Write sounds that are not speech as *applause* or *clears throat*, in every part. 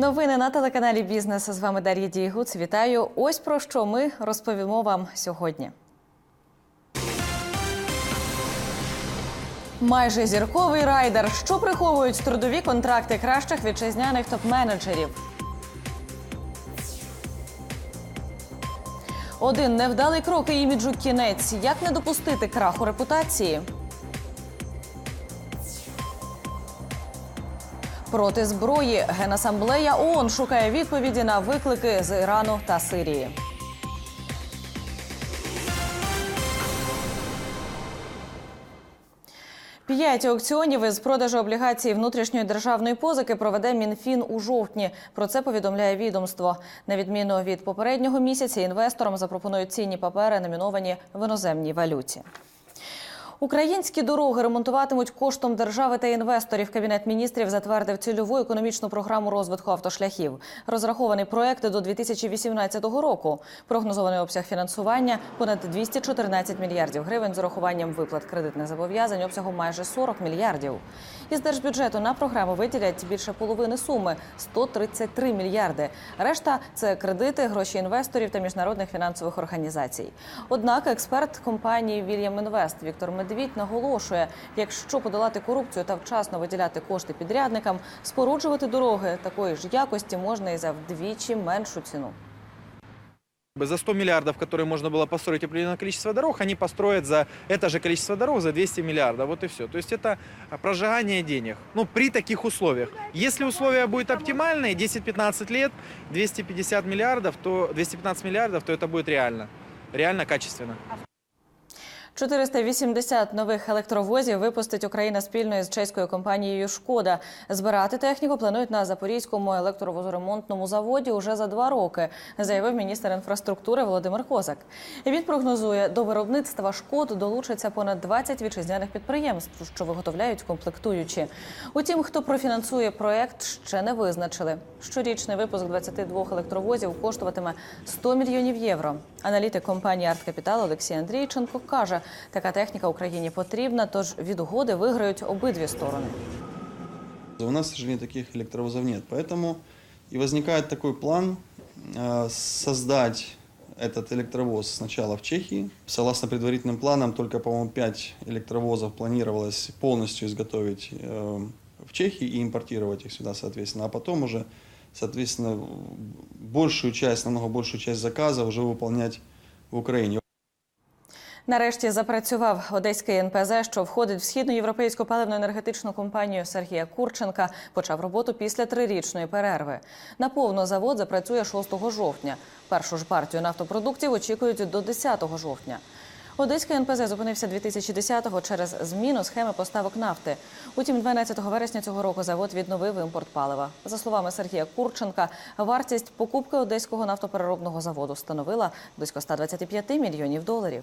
Новини на телеканалі Бізнес. З вами Дар'я Дієгуц. Вітаю. Ось про що ми розповімо вам сьогодні. Майже зірковий райдер. Що приховують трудові контракти кращих вітчизняних топ-менеджерів? Один невдалий крок і іміджу кінець. Як не допустити краху репутації? Проти зброї Генасамблея ООН шукає відповіді на виклики з Ірану та Сирії. П'ять аукціонів із продажу облігацій внутрішньої державної позики проведе Мінфін у жовтні. Про це повідомляє відомство. На відміну від попереднього місяця, інвесторам запропонують цінні папери, номіновані в іноземній валюті. Українські дороги ремонтуватимуть коштом держави та інвесторів. Кабінет міністрів затвердив цільову економічну програму розвитку автошляхів. Розрахований проект до 2018 року. Прогнозований обсяг фінансування понад 214 мільярдів гривень з урахуванням виплат кредитних зобов'язань обсягом майже 40 мільярдів. Із держбюджету на програму виділять більше половини суми 133 мільярди. Решта це кредити, гроші інвесторів та міжнародних фінансових організацій. Однак експерт компанії Вільям Інвест Віктор Медвідь наголошує, якщо подолати корупцію та вчасно виділяти кошти підрядникам, споруджувати дороги такої ж якості можна і за вдвічі меншу ціну. За 100 миллиардов, которые можно было построить определенное количество дорог, они построят за это же количество дорог за 200 миллиардов. Вот и все. То есть это прожигание денег. Ну, при таких условиях. Если условия будут оптимальные, 10-15 лет, 250 миллиардов, то 215 миллиардов, то это будет реально. Реально качественно. 480 нових електровозів випустить Україна спільно із чеською компанією Шкода. Збирати техніку планують на Запорізькому електровозоремонтному заводі уже за два роки, заявив міністр інфраструктури Володимир Козак. Він прогнозує, до виробництва шкод долучаться понад 20 вітчизняних підприємств, що виготовляють комплектуючі. Утім, хто профінансує проект, ще не визначили. Щорічний випуск 22 електровозів коштуватиме 100 мільйонів євро. Аналітик компанії «Арткапітал» Олексій Андрійченко каже, така техніка Україні потрібна, тож від угоди виграють обидві сторони. У нас, к сожалению, таких электровозов нет. Поэтому и возникает такой план э, создать этот электровоз сначала в Чехии. Согласно предварительным планам, только, по-моему, 5 электровозов планировалось полностью изготовить э, в Чехии и импортировать их сюда, соответственно. А потом уже, соответственно, большую часть, намного большую часть заказа уже выполнять в Украине. Нарешті запрацював одеський НПЗ, що входить в східноєвропейську паливно-енергетичну компанію Сергія Курченка. Почав роботу після трирічної перерви. Наповно завод запрацює 6 жовтня. Першу ж партію нафтопродуктів очікують до 10 жовтня. Одеський НПЗ зупинився 2010-го через зміну схеми поставок нафти. Утім, 12 вересня цього року завод відновив імпорт палива. За словами Сергія Курченка, вартість покупки одеського нафтопереробного заводу становила близько 125 мільйонів доларів.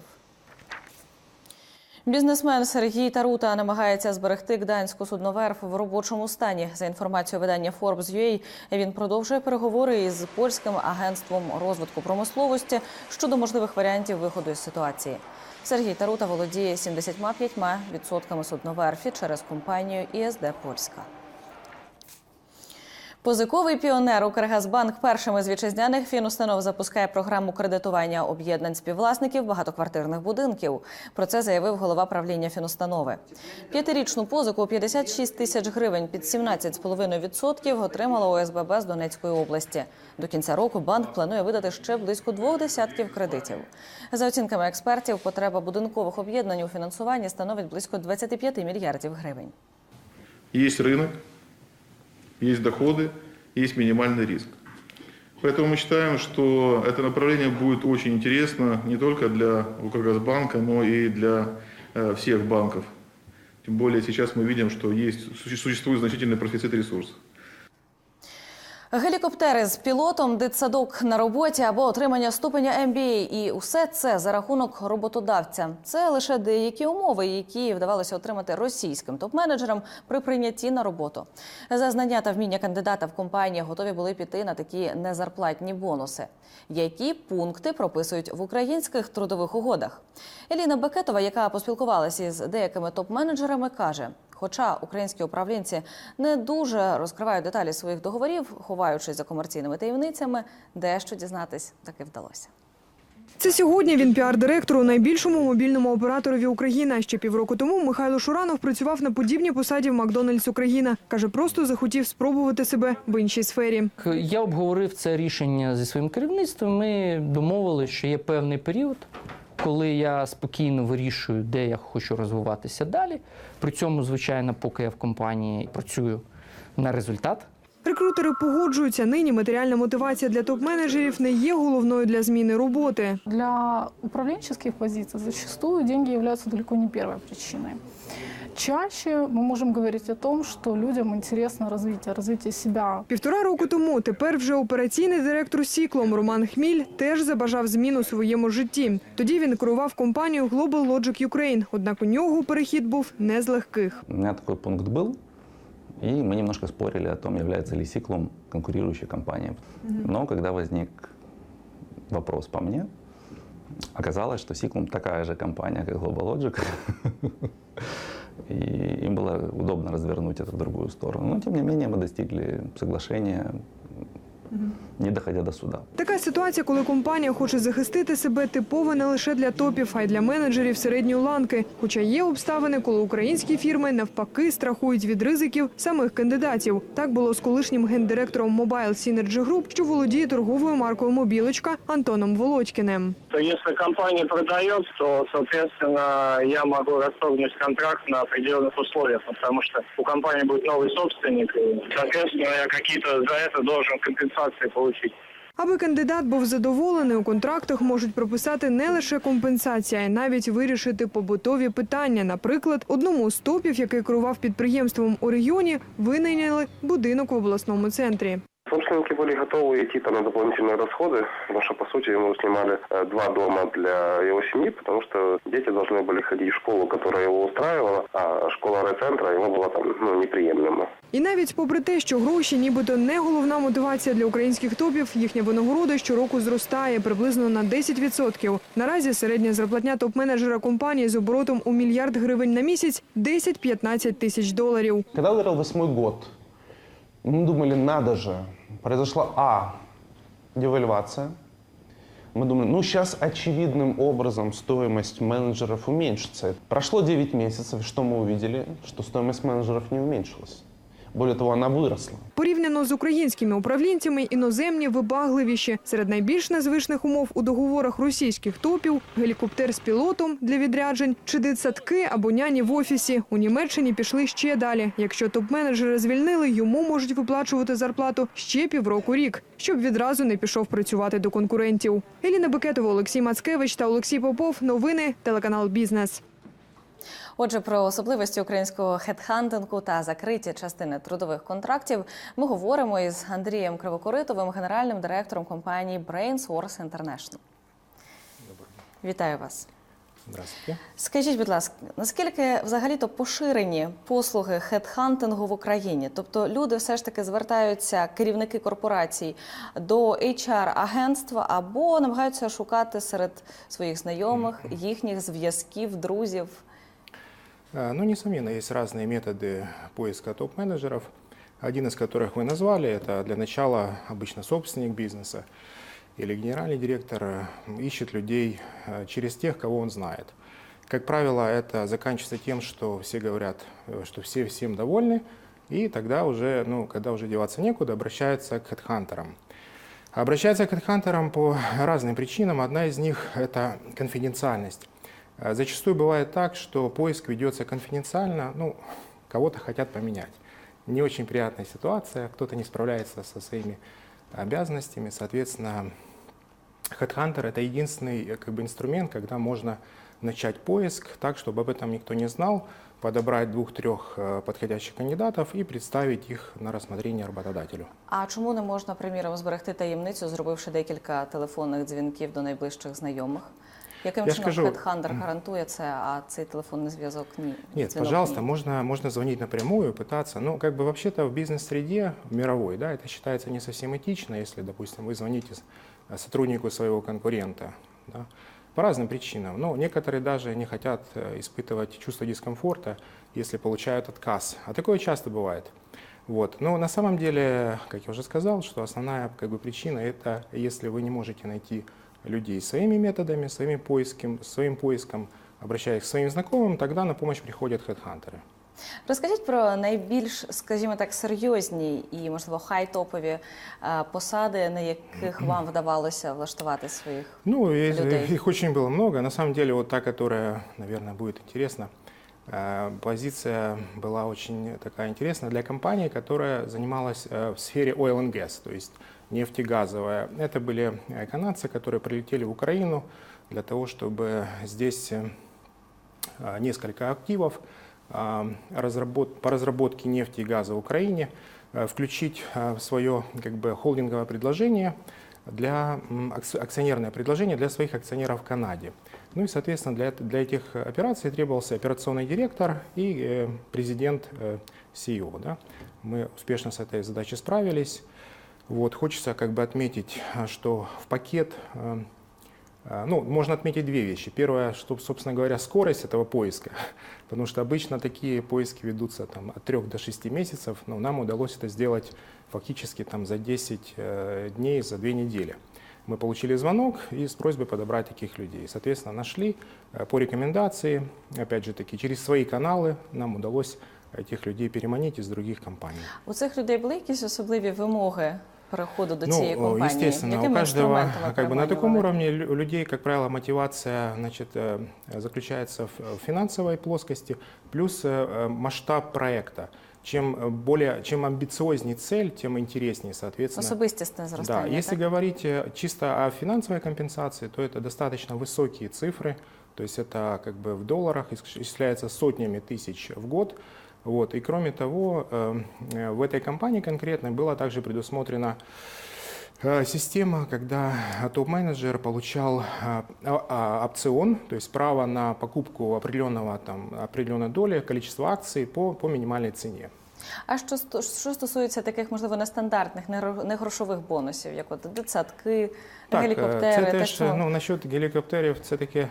Бізнесмен Сергій Тарута намагається зберегти гданську судноверф в робочому стані. За інформацією видання Forbes.ua, він продовжує переговори із польським агентством розвитку промисловості щодо можливих варіантів виходу із ситуації. Сергій Тарута володіє 75% судноверфі через компанію ІСД Польська. Позиковий піонер Укргазбанк першим із вітчизняних фінустанов запускає програму кредитування об'єднань співвласників багатоквартирних будинків. Про це заявив голова правління фінустанови. П'ятирічну позику у 56 тисяч гривень під 17,5% отримала ОСББ з Донецької області. До кінця року банк планує видати ще близько двох десятків кредитів. За оцінками експертів, потреба будинкових об'єднань у фінансуванні становить близько 25 мільярдів гривень. Есть рынок, есть доходы, есть минимальный риск. Поэтому мы считаем, что это направление будет очень интересно не только для Укргазбанка, но и для э, всех банков. Тем более сейчас мы видим, что есть, суще- существует значительный профицит ресурсов. Гелікоптери з пілотом, дитсадок на роботі або отримання ступеня MBA. І усе це за рахунок роботодавця. Це лише деякі умови, які вдавалося отримати російським топ-менеджерам при прийнятті на роботу. За знання та вміння кандидата в компанії готові були піти на такі незарплатні бонуси. Які пункти прописують в українських трудових угодах? Еліна Бекетова, яка поспілкувалася з деякими топ-менеджерами, каже: Хоча українські управлінці не дуже розкривають деталі своїх договорів, ховаючись за комерційними таємницями, дещо дізнатись таки вдалося. Це сьогодні він піар-директор у найбільшому мобільному операторові України. Ще півроку тому Михайло Шуранов працював на подібній посаді в Макдональдс Україна. Каже, просто захотів спробувати себе в іншій сфері. Я обговорив це рішення зі своїм керівництвом. Ми домовилися, що є певний період, коли я спокійно вирішую, де я хочу розвиватися далі. При цьому, звичайно, поки я в компанії працюю на результат. Рекрутери погоджуються. Нині матеріальна мотивація для топ-менеджерів не є головною для зміни роботи. Для управленческих позиций зачастую деньги являются далеко не первой причиной. Чаще мы можем говорить о том, что людям интересно развитие, развитие себя. Півтора року тому тепер вже операційний директор Сіклом Роман Хміль теж забажав змін у своєму житті. Тоді він керував компанію Global Logic Ukraine, однак у нього перехід був не з легких. У меня такой пункт был, и мы немножко спорили о том, является ли Сиклум конкурирующей компанией. Но когда возник вопрос по мне, оказалось, что Сиклум такая же компания, как Global Logic. *laughs* И им было удобно развернуть это в другую сторону. Но, тем не менее, мы достигли соглашения, не доходя до суда. Така ситуація, коли компанія хоче захистити себе, типова не лише для топів, а й для менеджерів середньої ланки. Хоча є обставини, коли українські фірми навпаки страхують від ризиків самих кандидатів. Так було з колишнім гендиректором Mobile Synergy Group, що володіє торговою маркою Мобілочка Антоном Володькіним. то если компания продает, то, соответственно, я могу расторгнуть контракт на определенных условиях, потому что у компании будет новый собственник, и, соответственно, я какие-то за это должен компенсации получить. Аби кандидат був задоволений, у контрактах можуть прописати не лише компенсація, а й навіть вирішити побутові питання. Наприклад, одному з топів, який керував підприємством у регіоні, винайняли будинок в обласному центрі. Собственники были готовы идти там на дополнительные расходы, потому что, по сути, ему снимали э, два дома для его семьи, потому что дети должны были ходить в школу, которая его устраивала, а школа райцентра ему была там ну, неприемлема. І навіть попри те, що гроші нібито не головна мотивація для українських топів, їхня винагорода щороку зростає приблизно на 10%. Наразі середня зарплатня топ-менеджера компанії з оборотом у мільярд гривень на місяць 10-15 тисяч доларів. Когда ударил восьмой год, мы думали, надо же, произошла А, девальвация. Мы думали, ну сейчас очевидным образом стоимость менеджеров уменьшится. Прошло 9 месяцев, что мы увидели? Что стоимость менеджеров не уменьшилась. Более того, она выросла. Порівняно з українськими управлінцями, іноземні вибагливіші. Серед найбільш незвичних умов у договорах російських топів – гелікоптер з пілотом для відряджень чи дитсадки або няні в офісі. У Німеччині пішли ще далі. Якщо топ-менеджера звільнили, йому можуть виплачувати зарплату ще півроку рік, щоб відразу не пішов працювати до конкурентів. Еліна Бекетова, Олексій Мацкевич та Олексій Попов. Новини телеканал Бізнес. Отже, про особливості українського хедхантингу та закриті частини трудових контрактів ми говоримо із Андрієм Кривокоритовим, генеральним директором компанії BrainSource International. Вітаю вас. Здравствуйте. Скажіть, будь ласка, наскільки взагалі-то поширені послуги хедхантингу в Україні? Тобто люди все ж таки звертаються, керівники корпорацій, до HR-агентства або намагаються шукати серед своїх знайомих їхніх зв'язків, друзів? А, Ну, несомненно, есть разные методы поиска топ-менеджеров. Один из которых вы назвали, это для начала обычно собственник бизнеса или генеральный директор э, ищет людей э, через тех, кого он знает. Как правило, это заканчивается тем, что все говорят, э, что все всем довольны, и тогда уже, ну, когда уже деваться некуда, обращаются к хедхантерам. Обращаются к хедхантерам по разным причинам. Одна из них – это конфиденциальность. А Зачастую бывает так, что поиск ведется конфиденциально, ну, кого-то хотят поменять. Не очень приятная ситуация, кто-то не справляется со своими обязанностями, соответственно, HeadHunter – это единственный э, как бы, инструмент, когда можно начать поиск так, чтобы об этом никто не знал, подобрать двух-трех э, подходящих кандидатов и представить их на рассмотрение работодателю. А чому не можна, приміром, зберегти таємницю, зробивши декілька телефонних дзвінків до найближчих знайомих? Яким Я чином скажу, хедхантер гарантує це, а цей телефонний зв'язок ні? Нет, дзвінок пожалуйста, ні? можно, можно звонить напрямую, пытаться. Ну, как бы вообще-то в бизнес-среде мировой, да, это считается не совсем этично, если, допустим, вы звоните с- э, сотруднику своего конкурента. Да. по разным причинам. Но некоторые даже не хотят э, испытывать чувство дискомфорта, если получают отказ. А такое часто бывает. Вот. Но на самом деле, как я уже сказал, что основная как бы, причина это если вы не можете найти людей своими методами, своими поиском, своим поиском, обращаясь к своим знакомым, тогда на помощь приходят хедхантеры. Розкажіть про найбільш, скажімо так, серйозні і, можливо, хай-топові е, посади, на яких вам вдавалося влаштувати своїх. Ну, и- людей. их очень было много. На самом деле, вот та, которая, наверное, будет интересна, э, позиция была очень такая интересная для компании, которая занималась э, в сфере oil and gas, то есть нефтегазовая. Это были э, канадцы, которые прилетели в Украину для того, чтобы здесь э, несколько активов разработ- по разработке нефти и газа в Украине э, включить свое как бы, холдинговое предложение для акционерное предложение для своих акционеров в Канаде. Ну и, соответственно, для, для этих операций требовался операционный директор и э, президент э, CEO. Да? Мы успешно с этой задачей справились. Вот, хочется как бы отметить, а, что в пакет э, а, Ну, можно отметить две вещи. Первое, что, собственно говоря, скорость этого поиска, *laughs* потому что обычно такие поиски ведутся там, от 3 до 6 месяцев, но нам удалось это сделать фактически там, за 10 э, дней, за 2 недели. Мы получили звонок и с просьбой подобрать таких людей. Соответственно, нашли э, по рекомендации, опять же таки, через свои каналы нам удалось этих людей переманить из других компаний. У цих людей були якісь особливі вимоги переходу до цієї Ну, компанії? естественно, у Якими каждого, інструментами как бы на таком приманювали? уровне лю- у людей, как правило, мотивация значит, э, заключается в в финансовой плоскости, плюс э, э, масштаб проекта. Чем э, более, чем амбициознее цель, тем интереснее, соответственно. Особистісне Да, зростання. если так? говорить э, чисто о финансовой компенсации, то это достаточно высокие цифры, то есть это как бы в долларах исчисляется сотнями тысяч в год. Вот. И кроме того, э, э, в этой компании конкретно была также предусмотрена э, система, когда топ-менеджер получал э, а- а- опцион, то есть право на покупку определенного, там, определенной доли, количества акций по, по минимальной цене. А що, сто- що стосується таких, можливо, нестандартних, не гро- не грошових бонусів, як от дитсадки, Так, е, гелікоптери, це те, теж, що ну, насчет гелікоптерів, це таке.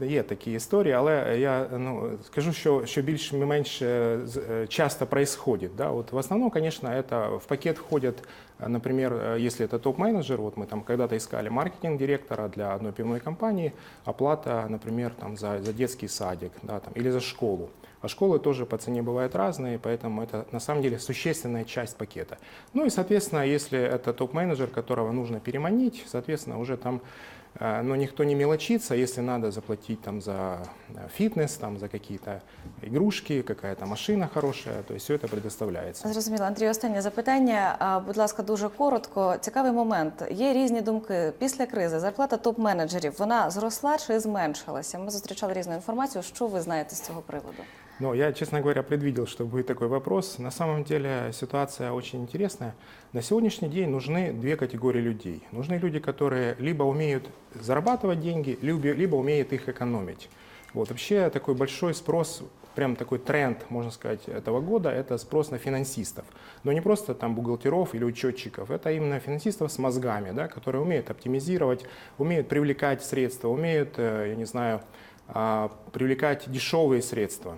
Є такі історії, але я ну, скажу, що, що більш-менш е, з- е, часто происходит. Да? Вот в основном, конечно, это в пакет входят, э, например, э, если это топ-менеджер, вот мы там когда-то искали маркетинг-директора для одной пивной компании, оплата, например, там, за, за детский садик да, там, или за школу. А школы тоже по цене бывают разные, поэтому это на самом деле существенная часть пакета. Ну и, соответственно, если это топ-менеджер, которого нужно переманить, соответственно, уже там э, но никто не мелочится, если надо заплатить там за э, фитнес, там за какие-то игрушки, какая-то машина хорошая, то есть все это предоставляется. Зрозуміло. Андрій, останнє запитання. Будь ласка, дуже коротко. Цікавий момент. Є різні думки. Після кризи зарплата топ-менеджерів вона зросла чи зменшилася? Ми зустрічали різну інформацію. Що ви знаєте з цього приводу? Но я, честно говоря, предвидел, что будет такой вопрос. На самом деле ситуация очень интересная. На сегодняшний день нужны две категории людей. Нужны люди, которые либо умеют зарабатывать деньги, либо, либо умеют их экономить. Вот вообще такой большой спрос, прям такой тренд, можно сказать, этого года, это спрос на финансистов. Но не просто там бухгалтеров или учетчиков, это именно финансистов с мозгами, да, которые умеют оптимизировать, умеют привлекать средства, умеют, э, я не знаю, а, привлекать дешевые средства.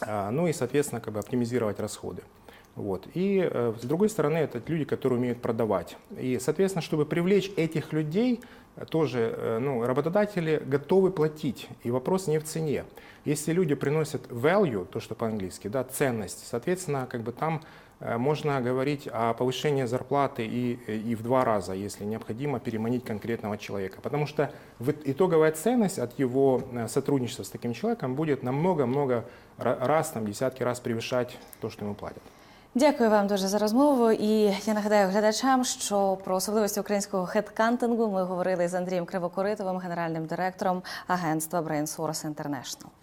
А, Ну и, соответственно, как бы оптимизировать расходы. Вот. И э, с другой стороны, это люди, которые умеют продавать. И, соответственно, чтобы привлечь этих людей, э, тоже э, ну, работодатели готовы платить. И вопрос не в цене. Если люди приносят value, то, что по-английски, да, ценность, соответственно, как бы там можно говорить о повышении зарплаты и, и в два раза, если необходимо переманить конкретного человека. Потому что итоговая ценность от его сотрудничества с таким человеком будет намного-много ра- раз, там, десятки раз превышать то, что ему платят. Дякую вам дуже за розмову. І я нагадаю глядачам, що про особливості українського хедкантингу ми говорили з Андрієм Кривокоритовим, генеральним директором агентства BrainSource International.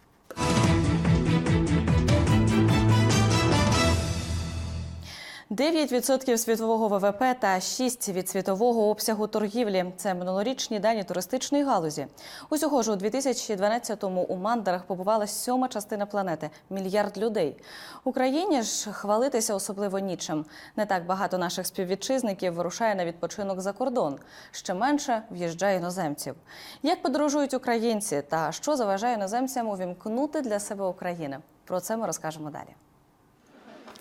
9% світового ВВП та 6% від світового обсягу торгівлі. Це минулорічні дані туристичної галузі. Усього ж у 2012-му у мандарах побувала сьома частина планети мільярд людей. Україні ж хвалитися особливо нічим. Не так багато наших співвітчизників вирушає на відпочинок за кордон. Ще менше в'їжджає іноземців. Як подорожують українці та що заважає іноземцям увімкнути для себе Україну? Про це ми розкажемо далі.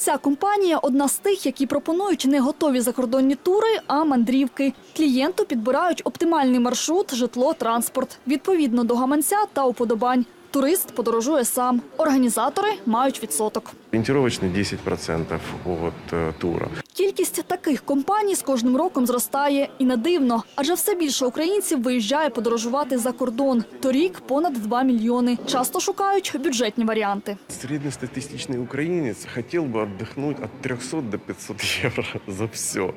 Ця компанія одна з тих, які пропонують не готові закордонні тури, а мандрівки. Клієнту підбирають оптимальний маршрут, житло, транспорт відповідно до гаманця та уподобань. Турист подорожує сам. Організатори мають відсоток. Ориентировочно 10% от э, тура. Кількість таких компаній з кожним роком зростає і не дивно, адже все більше українців виїжджає подорожувати за кордон. Торік понад 2 мільйони. Часто шукають бюджетні варіанти. Среднестатистичный украинец хотел бы отдохнуть от 300 до 500 евро *laughs* за все.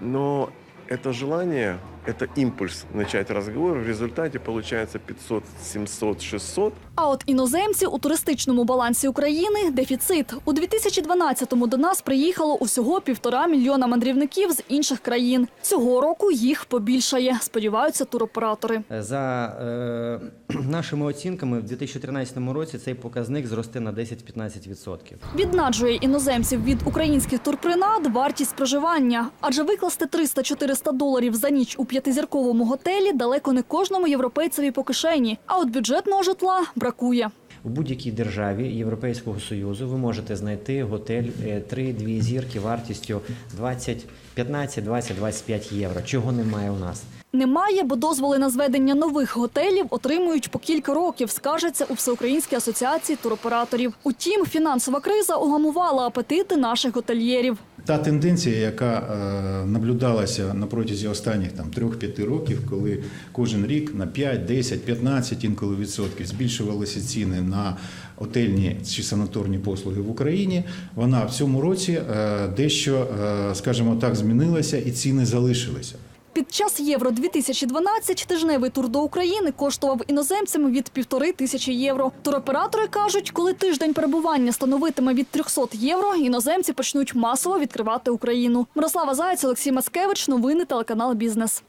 Но это желание, это импульс начать разговор. В результате получается 500, 700, 600. А от іноземці у туристичному балансі України дефіцит. У 2012-му до нас приїхало усього півтора мільйона мандрівників з інших країн. Цього року їх побільшає, сподіваються туроператори. За е, *clears throat* нашими оцінками, в 2013 році цей показник зросте на 10-15%. Віднаджує іноземців від українських турпринад вартість проживання. Адже викласти 300-400 доларів за ніч у п'ятизірковому готелі далеко не кожному європейцеві по кишені. А от бюджетного житла бракує. У будь-якій державі Європейського Союзу ви можете знайти готель 3-2 зірки вартістю 20, 15, 20, 25 євро. Чого немає у нас? Немає, бо дозволи на зведення нових готелів отримують по кілька років, скажеться у Всеукраїнській асоціації туроператорів. Утім, фінансова криза угамувала апетити наших готельєрів. Та тенденція, яка е, наблюдалася на протязі останніх там 3-5 років, коли кожен рік на 5, 10, 15 інколи відсотків збільшувалися ціни на отельні чи санаторні послуги в Україні, вона в цьому році е, дещо, е, скажімо так, змінилася і ціни залишилися. Під час Євро 2012 тижневий тур до України коштував іноземцям від півтори тисячі євро. Туроператори кажуть, коли тиждень перебування становитиме від 300 євро, іноземці почнуть масово відкривати Україну. Мирослава Заєць, Олексій Мацкевич, новини телеканал Бізнес.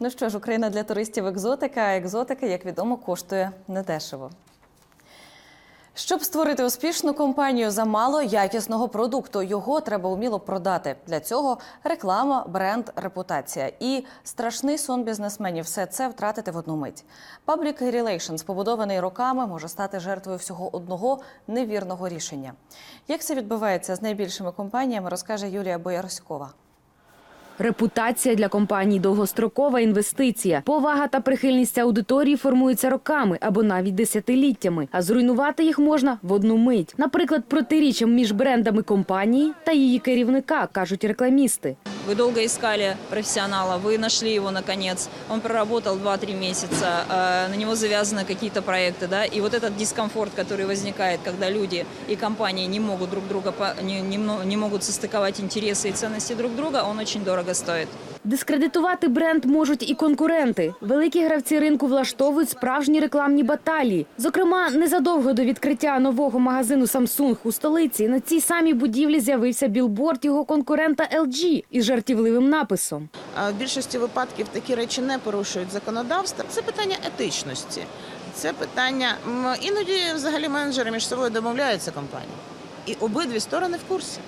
Ну що ж, Україна для туристів екзотика, а екзотика, як відомо, коштує недешево. Щоб створити успішну компанію замало якісного продукту, його треба вміло продати. Для цього реклама, бренд, репутація і страшний сон бізнесменів все це втратити в одну мить. Public Relations, побудований роками, може стати жертвою всього одного невірного рішення. Як це відбувається з найбільшими компаніями, розкаже Юлія Боярськова. Репутація для компаній довгострокова інвестиція. Повага та прихильність аудиторії формуються роками або навіть десятиліттями, а зруйнувати їх можна в одну мить. Наприклад, протиріччям між брендами компанії та її керівника, кажуть рекламісти. Вы долго искали профессионала, вы нашли его наконец. Он проработал 2-3 месяца, э, на него завязаны какие-то проекты, да, и вот этот дискомфорт, который возникает, когда люди и компании не могут друг друга, по- не, не мно- не могут состыковать интересы и ценности друг друга, он очень дорого стоит. Дискредитувати бренд можуть і конкуренти. Великі гравці ринку влаштовують справжні рекламні баталії. Зокрема, незадовго до відкриття нового магазину Samsung у столиці на цій самій будівлі з'явився білборд його конкурента LG із жартівливим написом. А В більшості випадків такі речі не порушують законодавство. Це питання етичності. Це питання іноді взагалі менеджери між собою домовляються компанії. І обидві сторони в курсі.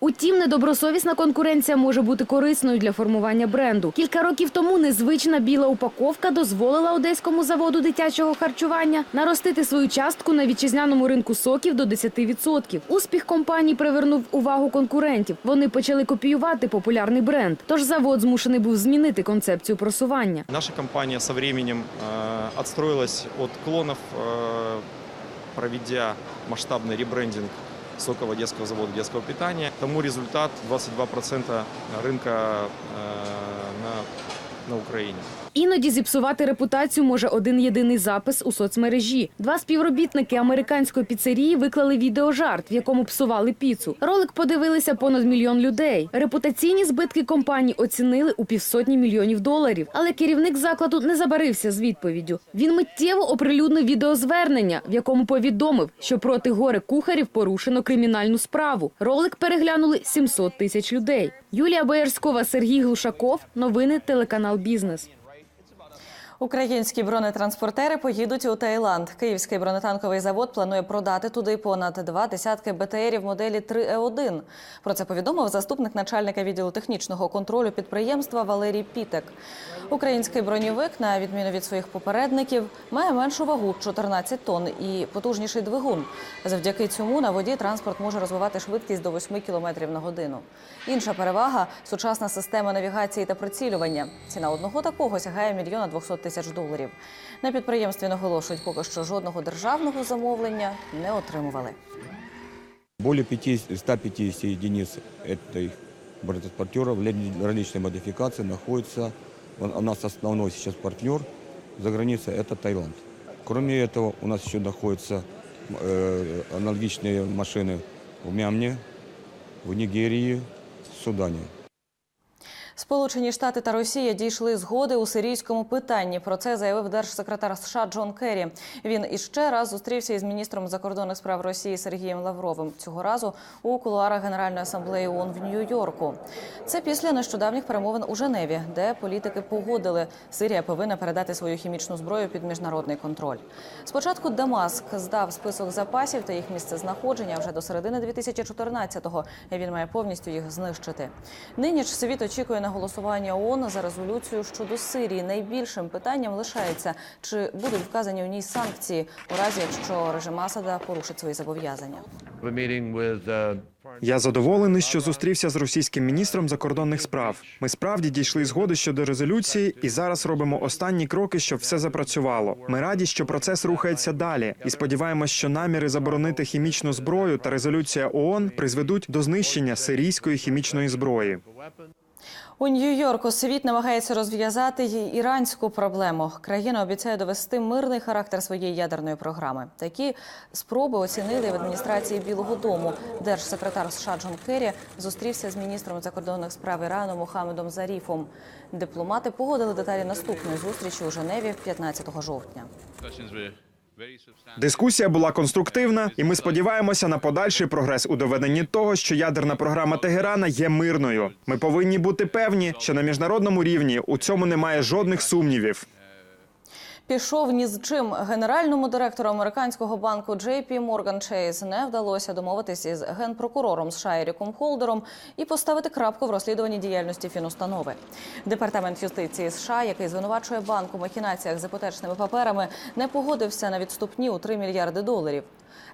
Утім, недобросовісна конкуренція може бути корисною для формування бренду. Кілька років тому незвична біла упаковка дозволила одеському заводу дитячого харчування наростити свою частку на вітчизняному ринку соків до 10%. Успіх компанії привернув увагу конкурентів. Вони почали копіювати популярний бренд. Тож завод змушений був змінити концепцію просування. Наша компания со временем э, отстроилась от клонов, э, проведя масштабный ребрендинг сокового детского завода детского питания. Тому результат 22% рынка э, на, на Украине. Іноді зіпсувати репутацію може один єдиний запис у соцмережі. Два співробітники американської піцерії виклали відеожарт, в якому псували піцу. Ролик подивилися понад мільйон людей. Репутаційні збитки компанії оцінили у півсотні мільйонів доларів. Але керівник закладу не забарився з відповіддю. Він миттєво оприлюднив відеозвернення, в якому повідомив, що проти горе кухарів порушено кримінальну справу. Ролик переглянули 700 тисяч людей. Юлія Боярськова, Сергій Глушаков. Новини телеканал Бізнес. Українські бронетранспортери поїдуть у Таїланд. Київський бронетанковий завод планує продати туди понад два десятки БТРів моделі 3Е1. Про це повідомив заступник начальника відділу технічного контролю підприємства Валерій Пітек. Український броньовик, на відміну від своїх попередників, має меншу вагу 14 тонн і потужніший двигун. Завдяки цьому на воді транспорт може розвивати швидкість до 8 км на годину. Інша перевага сучасна система навігації та прицілювання. Ціна одного такого сягає мільйона 200 тисяч доларів. На підприємстві наголошують, поки що жодного державного замовлення не отримували. Более 50, 150 единиц этих бронетранспортеров для различной модификации находится. Он- У нас основной сейчас партнер за границей это Таиланд. Кроме этого, у нас еще находятся э, аналогичные машины в Мямне, в Нигерии, в Судане. Сполучені Штати та Росія дійшли згоди у сирійському питанні. Про це заявив держсекретар США Джон Керрі. Він іще раз зустрівся із міністром закордонних справ Росії Сергієм Лавровим. Цього разу у кулуарах Генеральної асамблеї ООН в Нью-Йорку. Це після нещодавніх перемовин у Женеві, де політики погодили, Сирія повинна передати свою хімічну зброю під міжнародний контроль. Спочатку Дамаск здав список запасів та їх місце знаходження вже до середини 2014-го. Він має повністю їх знищити. Нині ж світ очікує на голосування ООН за резолюцію щодо Сирії. Найбільшим питанням лишається, чи будуть вказані у ній санкції у разі, якщо режим Асада порушить свої зобов'язання. Я задоволений, що зустрівся з російським міністром закордонних справ. Ми справді дійшли згоди щодо резолюції, і зараз робимо останні кроки, щоб все запрацювало. Ми раді, що процес рухається далі, і сподіваємось, що наміри заборонити хімічну зброю та резолюція ООН призведуть до знищення сирійської хімічної зброї. У Нью-Йорку світ намагається розв'язати й іранську проблему. Країна обіцяє довести мирний характер своєї ядерної програми. Такі спроби оцінили в адміністрації Білого Дому. Держсекретар США Джон Керрі зустрівся з міністром закордонних справ Ірану Мохамедом Заріфом. Дипломати погодили деталі наступної зустрічі у Женеві 15 жовтня. Дискусія була конструктивна, і ми сподіваємося на подальший прогрес у доведенні того, що ядерна програма Тегерана є мирною. Ми повинні бути певні, що на міжнародному рівні у цьому немає жодних сумнівів. Пішов ні з чим генеральному директору американського банку JP Morgan Chase не вдалося домовитися із генпрокурором США Еріком Холдером і поставити крапку в розслідуванні діяльності фінустанови. Департамент юстиції США, який звинувачує банк у махінаціях з іпотечними паперами, не погодився на відступні у 3 мільярди доларів.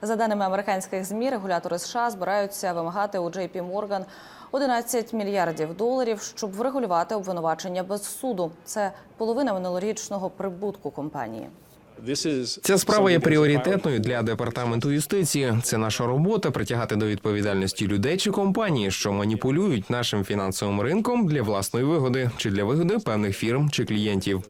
За даними американських змі, регулятори США збираються вимагати у JP Morgan 11 мільярдів доларів, щоб врегулювати обвинувачення без суду. Це половина минулорічного прибутку компанії. Ця справа є пріоритетною для департаменту юстиції. Це наша робота притягати до відповідальності людей чи компанії, що маніпулюють нашим фінансовим ринком для власної вигоди чи для вигоди певних фірм чи клієнтів.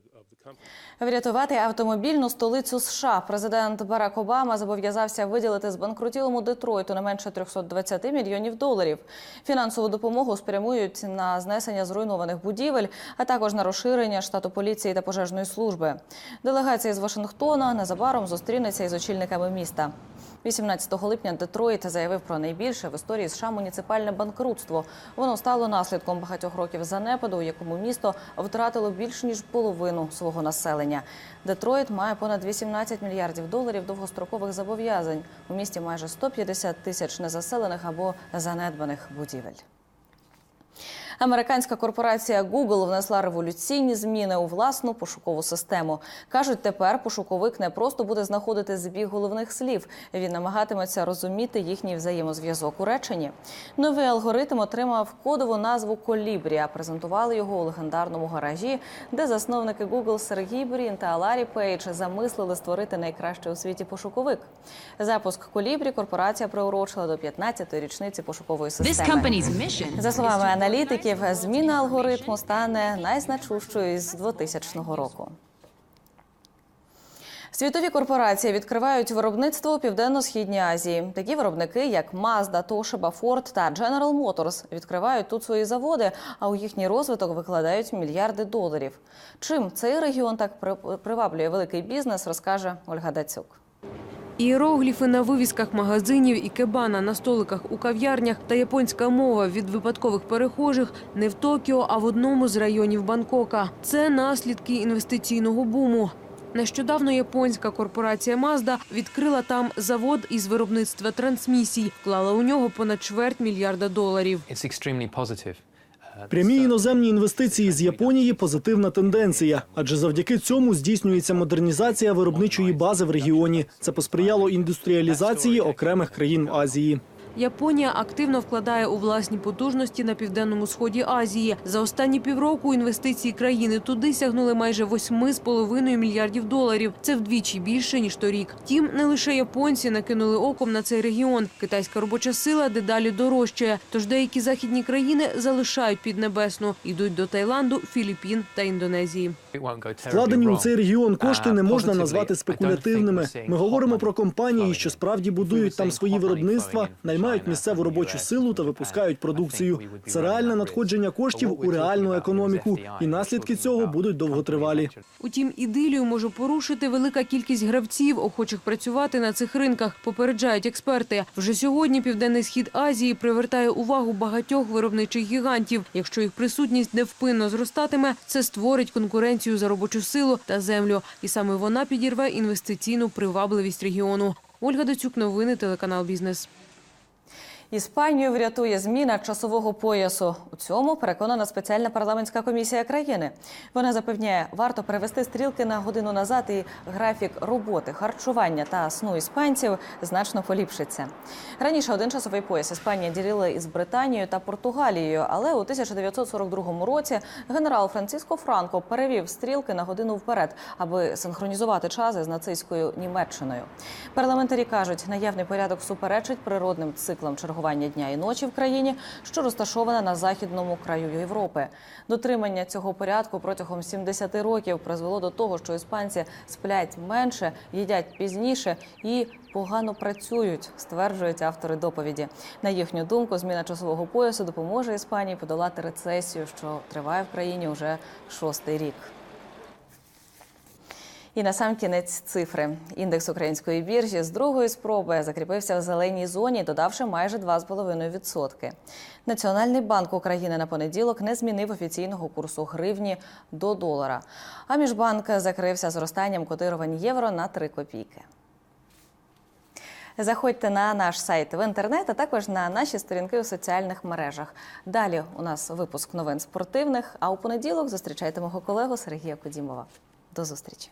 Врятувати автомобільну столицю США. Президент Барак Обама зобов'язався виділити збанкрутілому Детройту не менше 320 мільйонів доларів. Фінансову допомогу спрямують на знесення зруйнованих будівель, а також на розширення штату поліції та пожежної служби. Делегація з Вашингтона незабаром зустрінеться із очільниками міста. 18 липня Детройт заявив про найбільше в історії США муніципальне банкрутство. Воно стало наслідком багатьох років занепаду, у якому місто втратило більш ніж половину свого населення. Детройт має понад 18 мільярдів доларів довгострокових зобов'язань. У місті майже 150 тисяч незаселених або занедбаних будівель. Американська корпорація Google внесла революційні зміни у власну пошукову систему. кажуть, тепер пошуковик не просто буде знаходити збіг головних слів. Він намагатиметься розуміти їхній взаємозв'язок у реченні. Новий алгоритм отримав кодову назву Колібрі. а Презентували його у легендарному гаражі, де засновники Google Сергій Брін та Ларі Пейдж замислили створити найкращий у світі пошуковик. Запуск Колібрі корпорація приурочила до 15-ї річниці пошукової системи. За словами аналітиків, виробників зміна алгоритму стане найзначущою з 2000 року. Світові корпорації відкривають виробництво у південно-східній Азії. Такі виробники, як Mazda, Toshiba, Ford та General Motors, відкривають тут свої заводи, а у їхній розвиток викладають мільярди доларів. Чим цей регіон так приваблює великий бізнес, розкаже Ольга Дацюк. Іерогліфи на вивісках магазинів і кебана на столиках у кав'ярнях та японська мова від випадкових перехожих не в Токіо, а в одному з районів Бангкока. Це наслідки інвестиційного буму. Нещодавно японська корпорація Mazda відкрила там завод із виробництва трансмісій, вклала у нього понад чверть мільярда доларів. Прямі іноземні інвестиції з Японії позитивна тенденція, адже завдяки цьому здійснюється модернізація виробничої бази в регіоні. Це посприяло індустріалізації окремих країн в Азії. Японія активно вкладає у власні потужності на південному сході Азії. За останні півроку інвестиції країни туди сягнули майже 8,5 мільярдів доларів. Це вдвічі більше ніж торік. Втім, не лише японці накинули оком на цей регіон. Китайська робоча сила дедалі дорожчає. Тож деякі західні країни залишають піднебесну, йдуть до Таїланду, Філіппін та Індонезії. Вкладені у цей регіон кошти не можна назвати спекулятивними. Ми говоримо про компанії, що справді будують там свої виробництва, наймають місцеву робочу силу та випускають продукцію. Це реальне надходження коштів у реальну економіку, і наслідки цього будуть довготривалі. Утім, ідилію може порушити велика кількість гравців, охочих працювати на цих ринках. Попереджають експерти. Вже сьогодні південний схід Азії привертає увагу багатьох виробничих гігантів. Якщо їх присутність невпинно зростатиме, це створить конкуренцію за робочу силу та землю, і саме вона підірве інвестиційну привабливість регіону. Ольга Доцюк, новини, телеканал Бізнес. Іспанію врятує зміна часового поясу. У цьому переконана спеціальна парламентська комісія країни. Вона запевняє, варто перевести стрілки на годину назад, і графік роботи, харчування та сну іспанців значно поліпшиться. Раніше один часовий пояс Іспанія ділила із Британією та Португалією, але у 1942 році генерал Франциско Франко перевів стрілки на годину вперед, аби синхронізувати час із нацистською Німеччиною. Парламентарі кажуть, наявний порядок суперечить природним циклам чергування дня і ночі в країні, що розташована на західному краю Європи. Дотримання цього порядку протягом 70 років призвело до того, що іспанці сплять менше, їдять пізніше і погано працюють, стверджують автори доповіді. На їхню думку, зміна часового поясу допоможе Іспанії подолати рецесію, що триває в країні уже шостий рік. І на сам кінець цифри. Індекс української біржі з другої спроби закріпився в зеленій зоні, додавши майже 2,5%. Національний банк України на понеділок не змінив офіційного курсу гривні до долара. А міжбанк закрився зростанням котирувань євро на 3 копійки. Заходьте на наш сайт в інтернет, а також на наші сторінки у соціальних мережах. Далі у нас випуск новин спортивних. А у понеділок зустрічайте мого колегу Сергія Кодімова. До зустрічі.